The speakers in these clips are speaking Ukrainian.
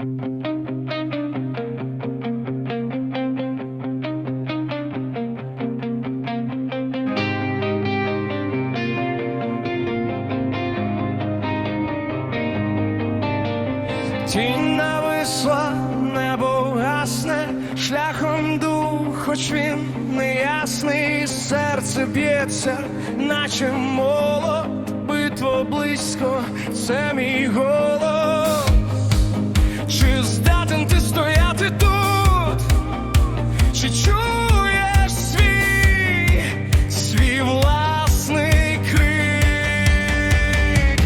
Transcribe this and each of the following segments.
Тінь нависла, небо гасне, шляхом дух, хоч він неясний, серце б'ється, наче молот, битво близько, це мій голос. Чуєш свій, свій власний крик?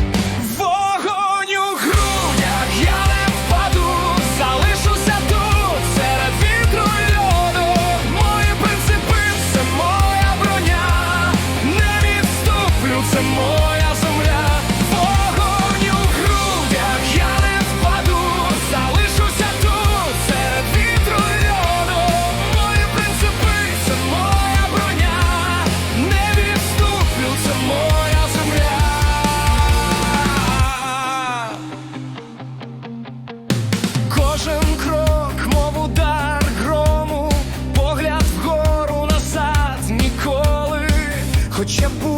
Вогонь у грудях, я не впаду, залишуся тут, серед вітру льоду. Мої принципи це моя броня, не відступлю, це моя хоча б.